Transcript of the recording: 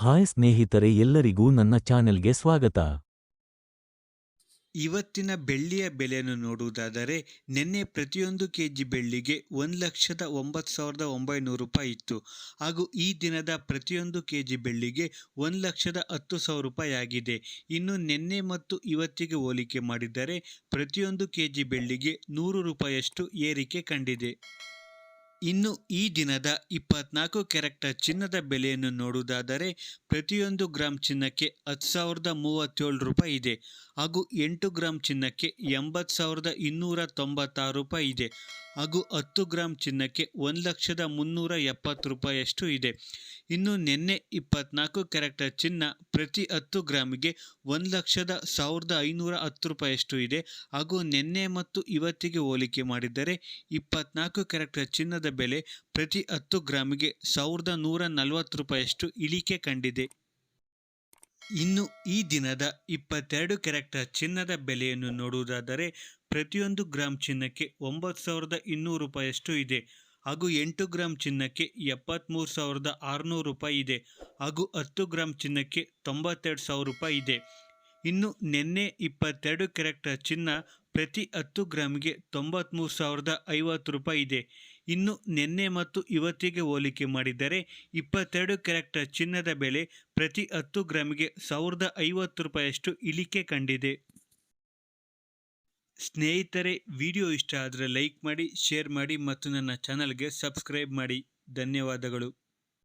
Hi ಸ್ನೇಹಿತರೆ ಎಲ್ಲರಿಗೂ ನನ್ನ ಚಾನೆಲ್ಗೆ ಸ್ವಾಗತ. ಇವತ್ತಿನ ಬೆಳ್ಳಿಯ ಬೆಲೆಯನ್ನು ನೋಡುವುದಾದರೆ ನಿನ್ನೆ ಪ್ರತಿಯೊಂದು ಕೆ ಜಿ ಬೆಳ್ಳಿಗೆ ಒಂದು ಲಕ್ಷದ ಒಂಬತ್ತು ಸಾವಿರದ ಒಂಬೈನೂರು ರೂಪಾಯಿ ಇತ್ತು. ಹಾಗೂ ಈ ದಿನದ ಪ್ರತಿಯೊಂದು ಕೆ ಜಿ ಬೆಳ್ಳಿಗೆ ಒಂದು ಲಕ್ಷದ ಹತ್ತು ಸಾವಿರ ರೂಪಾಯಿ ಆಗಿದೆ. ಇನ್ನು ನಿನ್ನೆ ಮತ್ತು ಇವತ್ತಿಗೆ ಹೋಲಿಕೆ ಮಾಡಿದರೆ ಪ್ರತಿಯೊಂದು ಕೆ ಜಿ ಬೆಳ್ಳಿಗೆ ನೂರು ರೂಪಾಯಿಯಷ್ಟು ಏರಿಕೆ ಕಂಡಿದೆ. ಇನ್ನು ಈ ದಿನದ ಇಪ್ಪತ್ನಾಲ್ಕು ಕ್ಯಾರೆಕ್ಟರ್ ಚಿನ್ನದ ಬೆಲೆಯನ್ನು ನೋಡುವುದಾದರೆ ಪ್ರತಿಯೊಂದು ಗ್ರಾಮ್ ಚಿನ್ನಕ್ಕೆ ಹತ್ತು ಸಾವಿರದ ಮೂವತ್ತೇಳು ರೂಪಾಯಿ ಇದೆ ಹಾಗೂ ಎಂಟು ಗ್ರಾಮ್ ಚಿನ್ನಕ್ಕೆ ಎಂಬತ್ತು ಸಾವಿರದ ಇನ್ನೂರ ತೊಂಬತ್ತಾರು ರೂಪಾಯಿ ಇದೆ ಹಾಗೂ ಹತ್ತು ಗ್ರಾಮ್ ಚಿನ್ನಕ್ಕೆ ಒಂದು ಲಕ್ಷದ ಮುನ್ನೂರ ಎಪ್ಪತ್ತು ರೂಪಾಯಿಯಷ್ಟು ಇದೆ. ಇನ್ನು ನಿನ್ನೆ ಇಪ್ಪತ್ನಾಲ್ಕು ಕ್ಯಾರೆಕ್ಟರ್ ಚಿನ್ನ ಪ್ರತಿ ಹತ್ತು ಗ್ರಾಮಿಗೆ ಒಂದು ಲಕ್ಷದ ಸಾವಿರದ ಐನೂರ ಹತ್ತು ರೂಪಾಯಿಯಷ್ಟು ಇದೆ ಹಾಗೂ ನಿನ್ನೆ ಮತ್ತು ಇವತ್ತಿಗೆ ಹೋಲಿಕೆ ಮಾಡಿದರೆ ಇಪ್ಪತ್ನಾಲ್ಕು ಕ್ಯಾರೆಕ್ಟರ್ ಚಿನ್ನದ ಬೆಲೆ ಪ್ರತಿ ಹತ್ತು ಗ್ರಾಮಿಗೆ ಸಾವಿರದ ನೂರ ನಲವತ್ತು ರೂಪಾಯಿಯಷ್ಟು ಇಳಿಕೆ ಕಂಡಿದೆ. ಇನ್ನು ಈ ದಿನದ ಇಪ್ಪತ್ತೆರಡು ಕ್ಯಾರೆಕ್ಟರ್ ಚಿನ್ನದ ಬೆಲೆಯನ್ನು ನೋಡುವುದಾದರೆ ಪ್ರತಿಯೊಂದು ಗ್ರಾಮ್ ಚಿನ್ನಕ್ಕೆ ಒಂಬತ್ತು ಸಾವಿರದ ಇನ್ನೂರು ರೂಪಾಯಿಯಷ್ಟು ಇದೆ. ಹಾಗೂ ಎಂಟು ಗ್ರಾಮ್ ಚಿನ್ನಕ್ಕೆ ಎಪ್ಪತ್ತ್ಮೂರು ಸಾವಿರದ ಆರುನೂರು ರೂಪಾಯಿ ಇದೆ. ಹಾಗೂ ಹತ್ತು ಗ್ರಾಮ್ ಚಿನ್ನಕ್ಕೆ ತೊಂಬತ್ತೆರಡು ಸಾವಿರ ರೂಪಾಯಿ ಇದೆ. ಇನ್ನು ನಿನ್ನೆ ಇಪ್ಪತ್ತೆರಡು ಕ್ಯಾರೆಕ್ಟರ್ ಚಿನ್ನ ಪ್ರತಿ ಹತ್ತು ಗ್ರಾಮ್ಗೆ ತೊಂಬತ್ತ್ಮೂರು ಸಾವಿರದ ಐವತ್ತು ರೂಪಾಯಿ ಇದೆ. ಇನ್ನು ನಿನ್ನೆ ಮತ್ತು ಇವತ್ತಿಗೆ ಹೋಲಿಕೆ ಮಾಡಿದರೆ ಇಪ್ಪತ್ತೆರಡು ಕ್ಯಾರೆಕ್ಟರ್ ಚಿನ್ನದ ಬೆಲೆ ಪ್ರತಿ ಹತ್ತು ಗ್ರಾಮ್ಗೆ ಸಾವಿರದ ಐವತ್ತು ರೂಪಾಯಿಯಷ್ಟು ಇಳಿಕೆ ಕಂಡಿದೆ. ಸ್ನೇಹಿತರೆ, ವಿಡಿಯೋ ಇಷ್ಟ ಆದರೆ ಲೈಕ್ ಮಾಡಿ, ಶೇರ್ ಮಾಡಿ ಮತ್ತು ನನ್ನ ಚಾನಲ್ಗೆ ಸಬ್ಸ್ಕ್ರೈಬ್ ಮಾಡಿ. ಧನ್ಯವಾದಗಳು.